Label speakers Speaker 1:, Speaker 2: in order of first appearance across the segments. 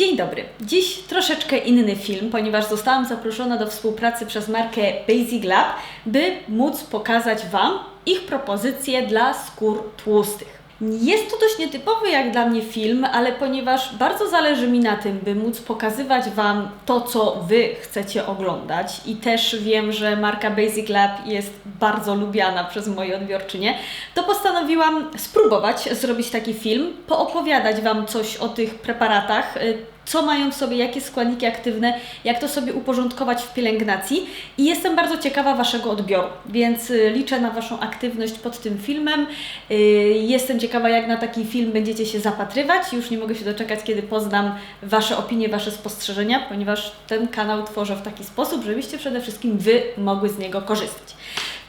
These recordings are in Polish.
Speaker 1: Dzień dobry. Dziś troszeczkę inny film, ponieważ zostałam zaproszona do współpracy przez markę Basic Lab, by móc pokazać Wam ich propozycje dla skór tłustych. Jest to dość nietypowy jak dla mnie film, ale ponieważ bardzo zależy mi na tym, by móc pokazywać Wam to, co Wy chcecie oglądać. I też wiem, że marka Basic Lab jest bardzo lubiana przez moje odbiorczynie, to postanowiłam spróbować zrobić taki film, poopowiadać Wam coś o tych preparatach, y, co mają w sobie, jakie składniki aktywne, jak to sobie uporządkować w pielęgnacji i jestem bardzo ciekawa Waszego odbioru, więc y, liczę na Waszą aktywność pod tym filmem. Y, Jestem ciekawa, jak na taki film będziecie się zapatrywać. Już nie mogę się doczekać, kiedy poznam Wasze opinie, Wasze spostrzeżenia, ponieważ ten kanał tworzę w taki sposób, żebyście przede wszystkim Wy mogły z niego korzystać.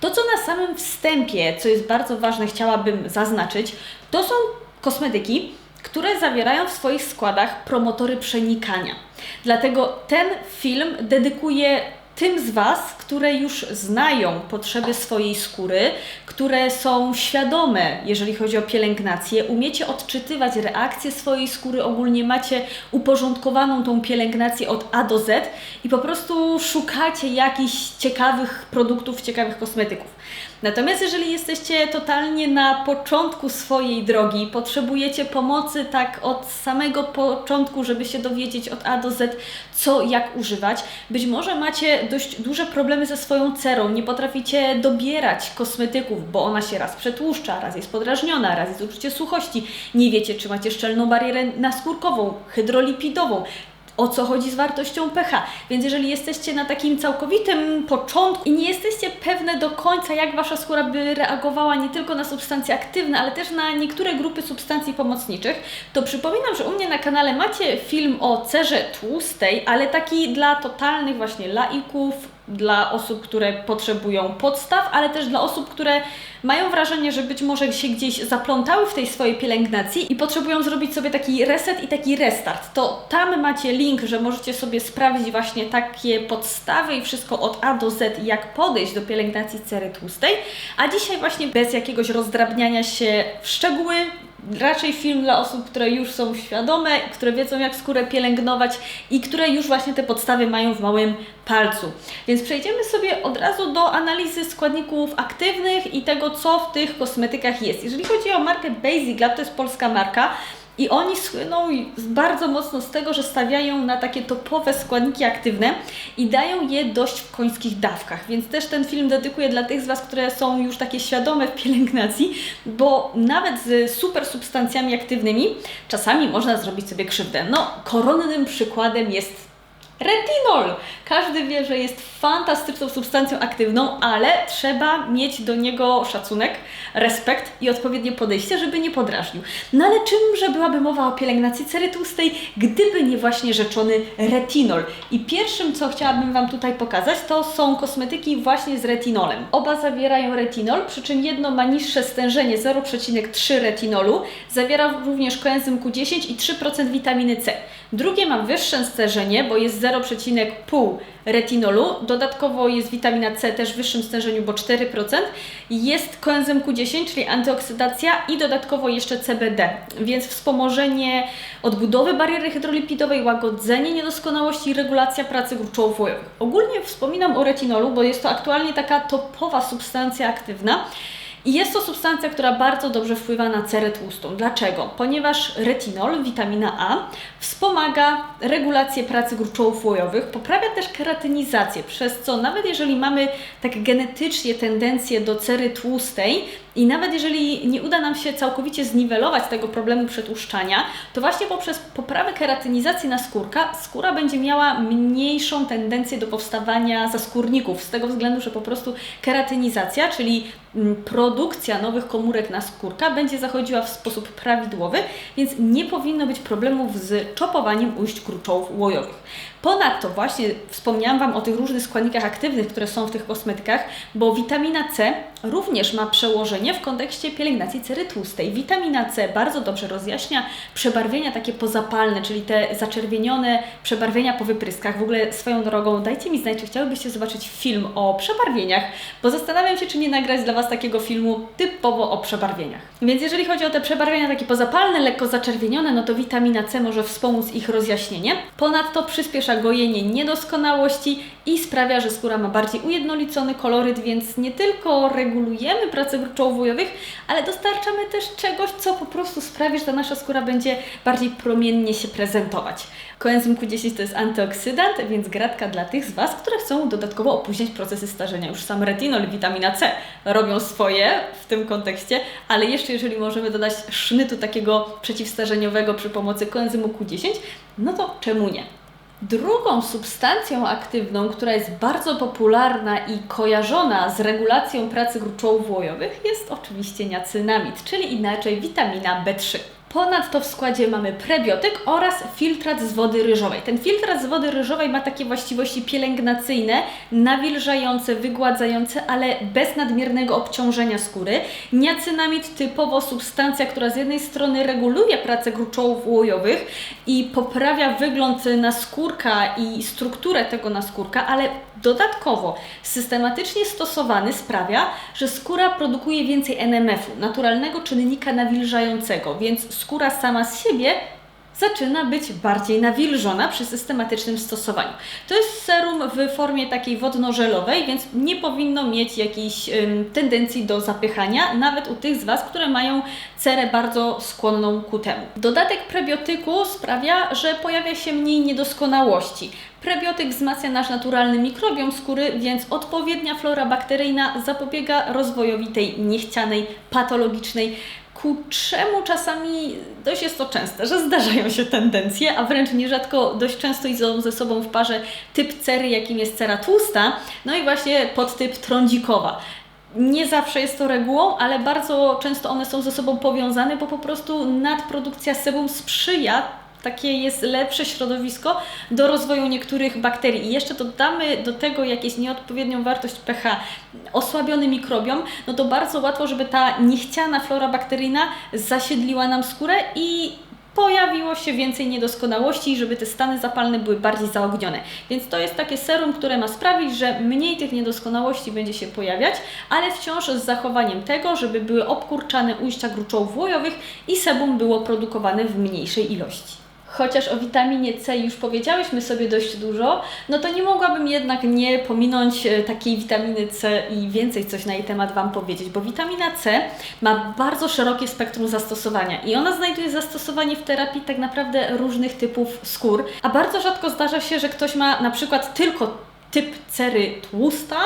Speaker 1: To, co na samym wstępie, co jest bardzo ważne, chciałabym zaznaczyć, to są kosmetyki, które zawierają w swoich składach promotory przenikania. Dlatego ten film dedykuję tym z Was, które już znają potrzeby swojej skóry, które są świadome, jeżeli chodzi o pielęgnację, umiecie odczytywać reakcje swojej skóry, ogólnie macie uporządkowaną tą pielęgnację od A do Z i po prostu szukacie jakichś ciekawych produktów, ciekawych kosmetyków. Natomiast jeżeli jesteście totalnie na początku swojej drogi, potrzebujecie pomocy tak od samego początku, żeby się dowiedzieć od A do Z, co jak używać, być może macie dość duże problemy ze swoją cerą, nie potraficie dobierać kosmetyków, bo ona się raz przetłuszcza, raz jest podrażniona, raz jest uczucie suchości, nie wiecie, czy macie szczelną barierę naskórkową, hydrolipidową, o co chodzi z wartością pH. Więc jeżeli jesteście na takim całkowitym początku i nie jesteście pewne do końca, jak Wasza skóra by reagowała nie tylko na substancje aktywne, ale też na niektóre grupy substancji pomocniczych, to przypominam, że u mnie na kanale macie film o cerze tłustej, ale taki dla totalnych właśnie laików, dla osób, które potrzebują podstaw, ale też dla osób, które mają wrażenie, że być może się gdzieś zaplątały w tej swojej pielęgnacji i potrzebują zrobić sobie taki reset i taki restart. To tam macie link, że możecie sobie sprawdzić właśnie takie podstawy i wszystko od A do Z, jak podejść do pielęgnacji cery tłustej. A dzisiaj właśnie bez jakiegoś rozdrabniania się w szczegóły, raczej film dla osób, które już są świadome, które wiedzą jak skórę pielęgnować i które już właśnie te podstawy mają w małym palcu. Więc przejdziemy sobie od razu do analizy składników aktywnych i tego, co w tych kosmetykach jest. Jeżeli chodzi o markę Basic Lab, to jest polska marka, i oni słyną bardzo mocno z tego, że stawiają na takie topowe składniki aktywne i dają je dość w końskich dawkach. Więc też ten film dedykuję dla tych z Was, które są już takie świadome w pielęgnacji, bo nawet z super substancjami aktywnymi czasami można zrobić sobie krzywdę. No, koronnym przykładem jest Retinol! Każdy wie, że jest fantastyczną substancją aktywną, ale trzeba mieć do niego szacunek, respekt i odpowiednie podejście, żeby nie podrażnił. No ale czymże byłaby mowa o pielęgnacji cery tłustej, gdyby nie właśnie rzeczony retinol? I pierwszym, co chciałabym Wam tutaj pokazać, to są kosmetyki właśnie z retinolem. Oba zawierają retinol, przy czym jedno ma niższe stężenie 0,3 retinolu, zawiera również koenzym Q10 i 3% witaminy C. Drugie ma wyższe stężenie, bo jest 0,5 retinolu. Dodatkowo jest witamina C też w wyższym stężeniu, bo 4%. Jest koenzym Q10, czyli antyoksydacja i dodatkowo jeszcze CBD, więc wspomożenie odbudowy bariery hydrolipidowej, łagodzenie niedoskonałości i regulacja pracy grup. Ogólnie wspominam o retinolu, bo jest to aktualnie taka topowa substancja aktywna. I jest to substancja, która bardzo dobrze wpływa na cerę tłustą. Dlaczego? Ponieważ retinol, witamina A, wspomaga regulację pracy gruczołów łojowych, poprawia też keratynizację, przez co nawet jeżeli mamy tak genetycznie tendencję do cery tłustej i nawet jeżeli nie uda nam się całkowicie zniwelować tego problemu przetłuszczania, to właśnie poprzez poprawę keratynizacji na skórka, skóra będzie miała mniejszą tendencję do powstawania zaskórników, z tego względu, że po prostu keratynizacja, czyli mm, produkcja nowych komórek na skórka będzie zachodziła w sposób prawidłowy, więc nie powinno być problemów z czopowaniem ujść gruczołów łojowych. Ponadto właśnie wspomniałam Wam o tych różnych składnikach aktywnych, które są w tych kosmetykach, bo witamina C również ma przełożenie w kontekście pielęgnacji cery tłustej. Witamina C bardzo dobrze rozjaśnia przebarwienia takie pozapalne, czyli te zaczerwienione przebarwienia po wypryskach. W ogóle swoją drogą dajcie mi znać, czy chciałybyście zobaczyć film o przebarwieniach, bo zastanawiam się, czy nie nagrać dla Was takiego filmu typowo o przebarwieniach. Więc jeżeli chodzi o te przebarwienia takie pozapalne, lekko zaczerwienione, no to witamina C może wspomóc ich rozjaśnienie. Ponadto przyspiesza gojenie niedoskonałości i sprawia, że skóra ma bardziej ujednolicony koloryt, więc nie tylko regulujemy pracę gruczołów-wujowych, ale dostarczamy też czegoś, co po prostu sprawi, że ta nasza skóra będzie bardziej promiennie się prezentować. Koenzym Q10 to jest antyoksydant, więc gratka dla tych z Was, które chcą dodatkowo opóźniać procesy starzenia. Już sam retinol i witamina C robią swoje w tym kontekście, ale jeszcze jeżeli możemy dodać sznytu takiego przeciwstarzeniowego przy pomocy koenzymu Q10, no to czemu nie? Drugą substancją aktywną, która jest bardzo popularna i kojarzona z regulacją pracy gruczołów łojowych jest oczywiście niacynamid, czyli inaczej witamina B3. Ponadto w składzie mamy prebiotyk oraz filtrat z wody ryżowej. Ten filtrat z wody ryżowej ma takie właściwości pielęgnacyjne, nawilżające, wygładzające, ale bez nadmiernego obciążenia skóry. Niacynamid typowo substancja, która z jednej strony reguluje pracę gruczołów łojowych i poprawia wygląd naskórka i strukturę tego naskórka, ale dodatkowo systematycznie stosowany sprawia, że skóra produkuje więcej NMF-u, naturalnego czynnika nawilżającego, więc skóra sama z siebie zaczyna być bardziej nawilżona przy systematycznym stosowaniu. To jest serum w formie takiej wodno-żelowej, więc nie powinno mieć jakiejś tendencji do zapychania, nawet u tych z Was, które mają cerę bardzo skłonną ku temu. Dodatek prebiotyku sprawia, że pojawia się mniej niedoskonałości. Prebiotyk wzmacnia nasz naturalny mikrobiom skóry, więc odpowiednia flora bakteryjna zapobiega rozwojowi tej niechcianej, patologicznej ku czemu czasami dość jest to częste, że zdarzają się tendencje, a wręcz nierzadko dość często idą ze sobą w parze typ cery, jakim jest cera tłusta, no i właśnie podtyp trądzikowa. Nie zawsze jest to regułą, ale bardzo często one są ze sobą powiązane, bo po prostu nadprodukcja sebum sprzyja takie jest lepsze środowisko do rozwoju niektórych bakterii. I jeszcze dodamy do tego jakieś nieodpowiednią wartość pH, osłabiony mikrobiom, no to bardzo łatwo, żeby ta niechciana flora bakteryjna zasiedliła nam skórę i pojawiło się więcej niedoskonałości, żeby te stany zapalne były bardziej zaognione. Więc to jest takie serum, które ma sprawić, że mniej tych niedoskonałości będzie się pojawiać, ale wciąż z zachowaniem tego, żeby były obkurczane ujścia gruczołów łojowych i sebum było produkowane w mniejszej ilości chociaż o witaminie C już powiedziałyśmy sobie dość dużo, no to nie mogłabym jednak nie pominąć e, takiej witaminy C i więcej coś na jej temat Wam powiedzieć, bo witamina C ma bardzo szerokie spektrum zastosowania i ona znajduje zastosowanie w terapii tak naprawdę różnych typów skór, a bardzo rzadko zdarza się, że ktoś ma na przykład tylko typ cery tłusta,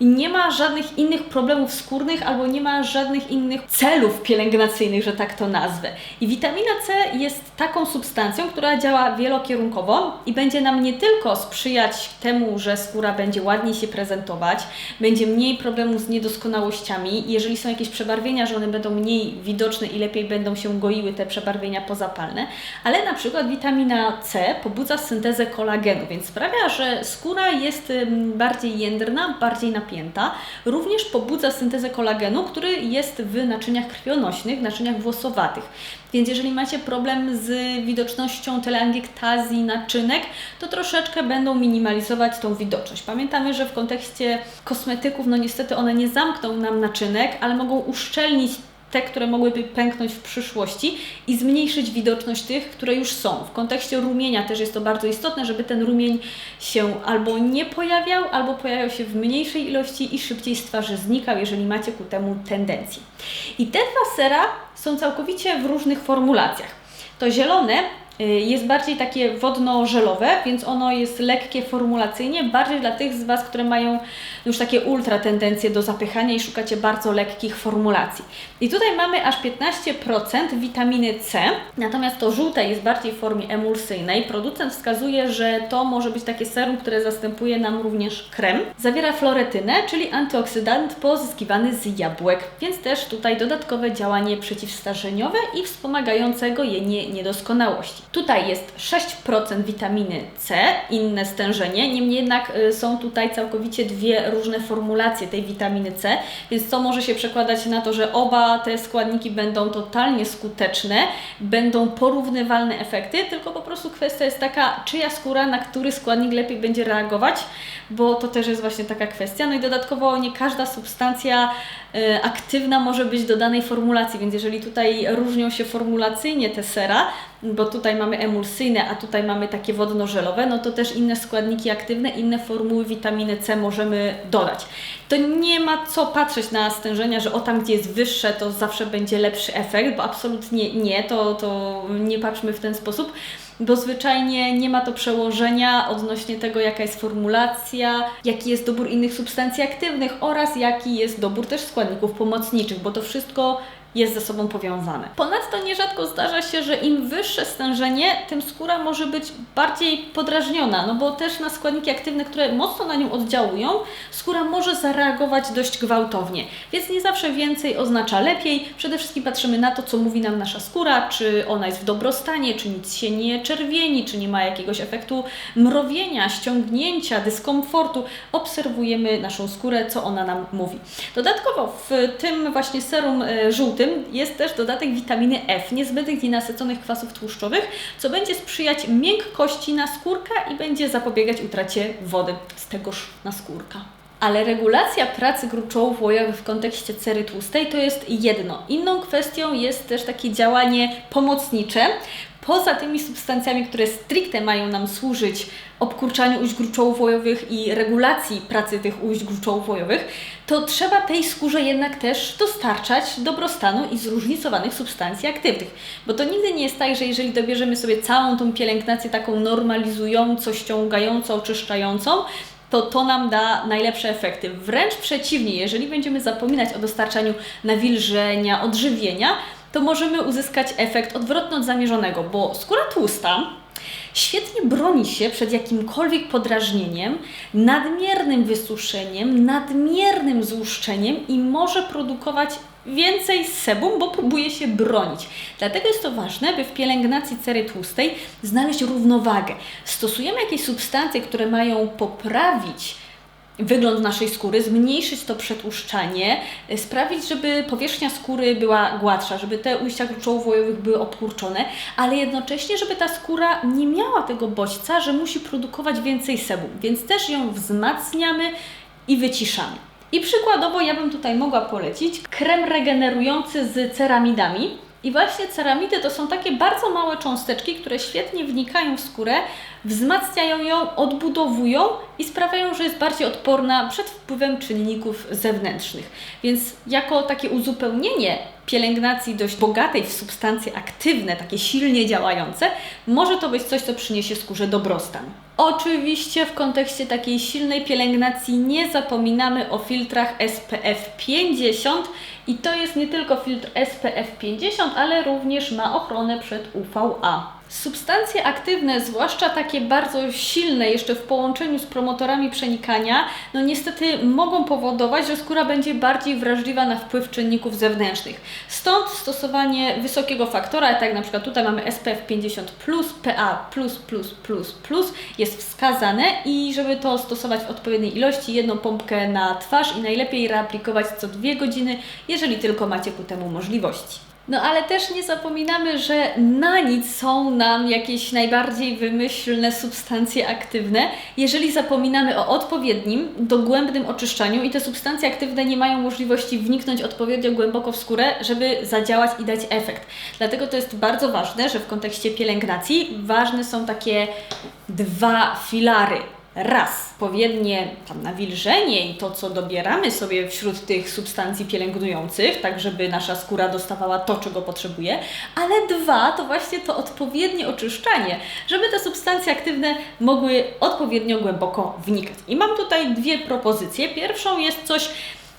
Speaker 1: i nie ma żadnych innych problemów skórnych albo nie ma żadnych innych celów pielęgnacyjnych, że tak to nazwę. I witamina C jest taką substancją, która działa wielokierunkowo i będzie nam nie tylko sprzyjać temu, że skóra będzie ładniej się prezentować, będzie mniej problemów z niedoskonałościami, jeżeli są jakieś przebarwienia, że one będą mniej widoczne i lepiej będą się goiły te przebarwienia pozapalne, ale na przykład witamina C pobudza syntezę kolagenu, więc sprawia, że skóra jest bardziej jędrna, bardziej na napięta, również pobudza syntezę kolagenu, który jest w naczyniach krwionośnych, naczyniach włosowatych. Więc jeżeli macie problem z widocznością teleangiektazji naczynek, to troszeczkę będą minimalizować tą widoczność. Pamiętamy, że w kontekście kosmetyków, no niestety one nie zamkną nam naczynek, ale mogą uszczelnić te, które mogłyby pęknąć w przyszłości i zmniejszyć widoczność tych, które już są. W kontekście rumienia też jest to bardzo istotne, żeby ten rumień się albo nie pojawiał, albo pojawiał się w mniejszej ilości i szybciej z twarzy znikał, jeżeli macie ku temu tendencję. I te dwa sera są całkowicie w różnych formulacjach. To zielone jest bardziej takie wodno-żelowe, więc ono jest lekkie formulacyjnie, bardziej dla tych z Was, które mają już takie ultra tendencje do zapychania i szukacie bardzo lekkich formulacji. I tutaj mamy aż 15% witaminy C, natomiast to żółte jest bardziej w formie emulsyjnej. Producent wskazuje, że to może być takie serum, które zastępuje nam również krem. Zawiera floretynę, czyli antyoksydant pozyskiwany z jabłek, więc też tutaj dodatkowe działanie przeciwstarzeniowe i wspomagające gojenie niedoskonałości. Tutaj jest 6% witaminy C, inne stężenie, niemniej jednak y, są tutaj całkowicie dwie różne formulacje tej witaminy C, więc to może się przekładać na to, że oba te składniki będą totalnie skuteczne, będą porównywalne efekty, tylko po prostu kwestia jest taka, czyja skóra na który składnik lepiej będzie reagować, bo to też jest właśnie taka kwestia. No i dodatkowo nie każda substancja y, aktywna może być do danej formulacji, więc jeżeli tutaj różnią się formulacyjnie te sera, bo tutaj mamy emulsyjne, a tutaj mamy takie wodno-żelowe, no to też inne składniki aktywne, inne formuły witaminy C możemy dodać. To nie ma co patrzeć na stężenia, że o tam, gdzie jest wyższe, to zawsze będzie lepszy efekt, bo absolutnie nie, to, to nie patrzmy w ten sposób bo zwyczajnie nie ma to przełożenia odnośnie tego, jaka jest formulacja, jaki jest dobór innych substancji aktywnych oraz jaki jest dobór też składników pomocniczych, bo to wszystko jest ze sobą powiązane. Ponadto nierzadko zdarza się, że im wyższe stężenie, tym skóra może być bardziej podrażniona, no bo też na składniki aktywne, które mocno na nią oddziałują, skóra może zareagować dość gwałtownie. Więc nie zawsze więcej oznacza lepiej. Przede wszystkim patrzymy na to, co mówi nam nasza skóra, czy ona jest w dobrostanie, czy nic się nie czerwieni, czy nie ma jakiegoś efektu mrowienia, ściągnięcia, dyskomfortu. Obserwujemy naszą skórę, co ona nam mówi. Dodatkowo w tym właśnie serum e, żółtym tym jest też dodatek witaminy F, niezbędnych i nasyconych kwasów tłuszczowych, co będzie sprzyjać miękkości naskórka i będzie zapobiegać utracie wody z tegoż naskórka. Ale regulacja pracy gruczołów łojowych w kontekście cery tłustej to jest jedno. Inną kwestią jest też takie działanie pomocnicze, poza tymi substancjami, które stricte mają nam służyć obkurczaniu ujść gruczołów łojowych i regulacji pracy tych ujść gruczołów łojowych, to trzeba tej skórze jednak też dostarczać dobrostanu i zróżnicowanych substancji aktywnych. Bo to nigdy nie jest tak, że jeżeli dobierzemy sobie całą tą pielęgnację taką normalizującą, ściągającą, oczyszczającą, to to nam da najlepsze efekty. Wręcz przeciwnie, jeżeli będziemy zapominać o dostarczaniu nawilżenia, odżywienia, to możemy uzyskać efekt odwrotny od zamierzonego, bo skóra tłusta świetnie broni się przed jakimkolwiek podrażnieniem, nadmiernym wysuszeniem, nadmiernym złuszczeniem i może produkować więcej sebum, bo próbuje się bronić. Dlatego jest to ważne, by w pielęgnacji cery tłustej znaleźć równowagę. Stosujemy jakieś substancje, które mają poprawić wygląd naszej skóry, zmniejszyć to przetłuszczanie, y, sprawić, żeby powierzchnia skóry była gładsza, żeby te ujścia gruczołowo-łojowych były obkurczone, ale jednocześnie, żeby ta skóra nie miała tego bodźca, że musi produkować więcej sebum, więc też ją wzmacniamy i wyciszamy. I przykładowo ja bym tutaj mogła polecić krem regenerujący z ceramidami, i właśnie ceramidy to są takie bardzo małe cząsteczki, które świetnie wnikają w skórę, wzmacniają ją, odbudowują i sprawiają, że jest bardziej odporna przed wpływem czynników zewnętrznych. Więc jako takie uzupełnienie pielęgnacji dość bogatej w substancje aktywne, takie silnie działające, może to być coś, co przyniesie skórze dobrostan. Oczywiście w kontekście takiej silnej pielęgnacji nie zapominamy o filtrach SPF 50 i to jest nie tylko filtr SPF 50, ale również ma ochronę przed UVA. Substancje aktywne, zwłaszcza takie bardzo silne, jeszcze w połączeniu z promotorami przenikania, no niestety mogą powodować, że skóra będzie bardziej wrażliwa na wpływ czynników zewnętrznych. Stąd stosowanie wysokiego faktora, tak jak na przykład tutaj mamy SPF 50, PA, jest wskazane i żeby to stosować w odpowiedniej ilości, jedną pompkę na twarz i najlepiej reaplikować co dwie godziny, jeżeli tylko macie ku temu możliwości. No ale też nie zapominamy, że na nic są nam jakieś najbardziej wymyślne substancje aktywne, jeżeli zapominamy o odpowiednim, dogłębnym oczyszczaniu i te substancje aktywne nie mają możliwości wniknąć odpowiednio głęboko w skórę, żeby zadziałać i dać efekt. Dlatego to jest bardzo ważne, że w kontekście pielęgnacji ważne są takie dwa filary raz odpowiednie tam nawilżenie i to, co dobieramy sobie wśród tych substancji pielęgnujących, tak żeby nasza skóra dostawała to, czego potrzebuje, ale dwa, to właśnie to odpowiednie oczyszczanie, żeby te substancje aktywne mogły odpowiednio głęboko wnikać. I mam tutaj dwie propozycje. Pierwszą jest coś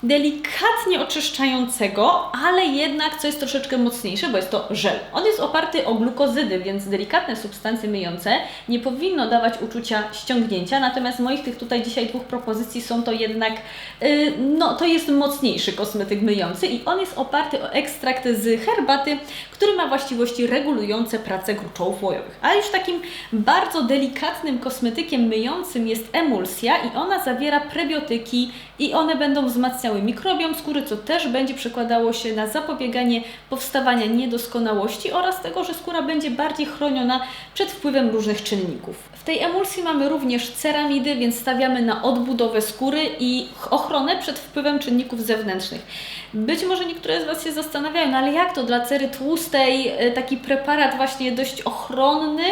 Speaker 1: delikatnie oczyszczającego, ale jednak co jest troszeczkę mocniejsze, bo jest to żel. On jest oparty o glukozydy, więc delikatne substancje myjące nie powinno dawać uczucia ściągnięcia, natomiast moich tych tutaj dzisiaj dwóch propozycji są to jednak, yy, no to jest mocniejszy kosmetyk myjący i on jest oparty o ekstrakt z herbaty, który ma właściwości regulujące pracę gruczołów łojowych. A już takim bardzo delikatnym kosmetykiem myjącym jest emulsja i ona zawiera prebiotyki i one będą wzmacniały mikrobiom skóry, co też będzie przekładało się na zapobieganie powstawania niedoskonałości oraz tego, że skóra będzie bardziej chroniona przed wpływem różnych czynników. W tej emulsji mamy również ceramidy, więc stawiamy na odbudowę skóry i ochronę przed wpływem czynników zewnętrznych. Być może niektóre z Was się zastanawiają, no ale jak to dla cery tłustej e, taki preparat właśnie dość ochronny,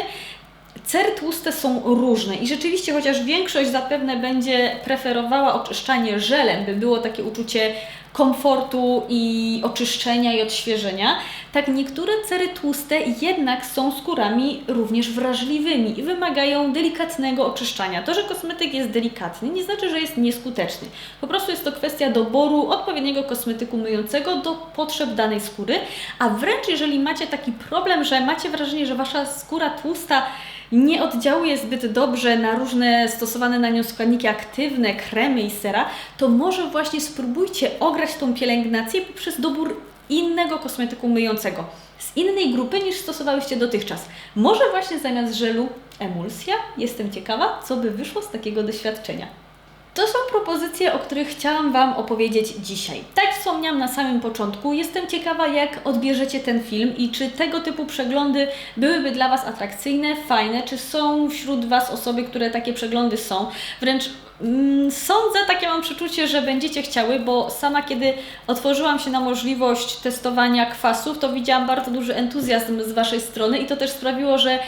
Speaker 1: Cery tłuste są różne i rzeczywiście, chociaż większość zapewne będzie preferowała oczyszczanie żelem, by było takie uczucie komfortu i oczyszczenia i odświeżenia, tak niektóre cery tłuste jednak są skórami również wrażliwymi i wymagają delikatnego oczyszczania. To, że kosmetyk jest delikatny, nie znaczy, że jest nieskuteczny. Po prostu jest to kwestia doboru odpowiedniego kosmetyku myjącego do potrzeb danej skóry, a wręcz jeżeli macie taki problem, że macie wrażenie, że wasza skóra tłusta nie oddziałuje zbyt dobrze na różne stosowane na nią składniki aktywne, kremy i sera, to może właśnie spróbujcie ograć tą pielęgnację poprzez dobór innego kosmetyku myjącego z innej grupy niż stosowałyście dotychczas. Może właśnie zamiast żelu emulsja? Jestem ciekawa, co by wyszło z takiego doświadczenia. To są propozycje, o których chciałam Wam opowiedzieć dzisiaj. Tak wspomniałam na samym początku, jestem ciekawa, jak odbierzecie ten film i czy tego typu przeglądy byłyby dla Was atrakcyjne, fajne, czy są wśród Was osoby, które takie przeglądy są. Wręcz mm, Sądzę, takie mam przeczucie, że będziecie chciały, bo sama kiedy otworzyłam się na możliwość testowania kwasów, to widziałam bardzo duży entuzjazm z Waszej strony i to też sprawiło, że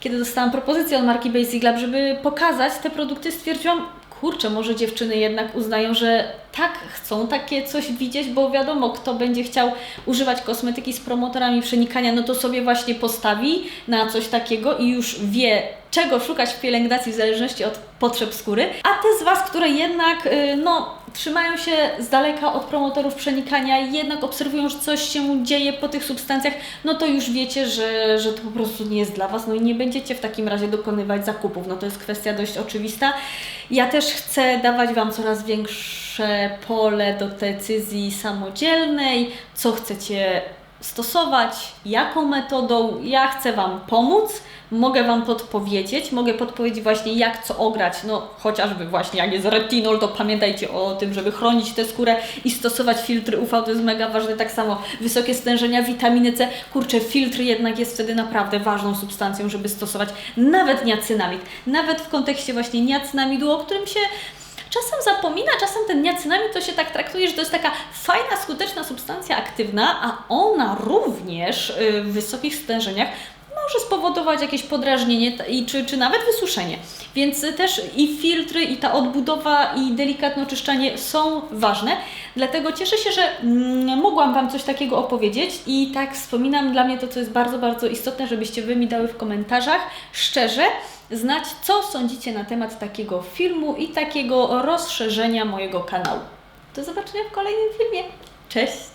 Speaker 1: kiedy dostałam propozycję od marki Basic Lab, żeby pokazać te produkty, stwierdziłam, kurczę, może dziewczyny jednak uznają, że tak, chcą takie coś widzieć, bo wiadomo, kto będzie chciał używać kosmetyki z promotorami przenikania, no to sobie właśnie postawi na coś takiego i już wie, czego szukać w pielęgnacji w zależności od potrzeb skóry. A te z Was, które jednak, y, no, trzymają się z daleka od promotorów przenikania jednak obserwują, że coś się dzieje po tych substancjach, no to już wiecie, że, że to po prostu nie jest dla Was, no i nie będziecie w takim razie dokonywać zakupów. No to jest kwestia dość oczywista. Ja też chcę dawać Wam coraz większe pole do decyzji samodzielnej, co chcecie stosować, jaką metodą. Ja chcę Wam pomóc, mogę Wam podpowiedzieć, mogę podpowiedzieć właśnie jak co ograć, no chociażby właśnie jak jest retinol, to pamiętajcie o tym, żeby chronić tę skórę i stosować filtry UV, to jest mega ważne, tak samo wysokie stężenia witaminy C, kurczę, filtr jednak jest wtedy naprawdę ważną substancją, żeby stosować nawet niacynamid, nawet w kontekście właśnie niacynamidu, o którym się czasem zapomina, czasem ten niacynamid to się tak traktuje, że to jest taka fajna, skuteczna substancja aktywna, a ona również y, w wysokich stężeniach może spowodować jakieś podrażnienie i, czy, czy nawet wysuszenie. Więc też i filtry, i ta odbudowa, i delikatne oczyszczanie są ważne. Dlatego cieszę się, że mm, mogłam Wam coś takiego opowiedzieć i tak wspominam, dla mnie to, co jest bardzo, bardzo istotne, żebyście Wy mi dały w komentarzach szczerze znać, co sądzicie na temat takiego filmu i takiego rozszerzenia mojego kanału. Do zobaczenia w kolejnym filmie. Cześć!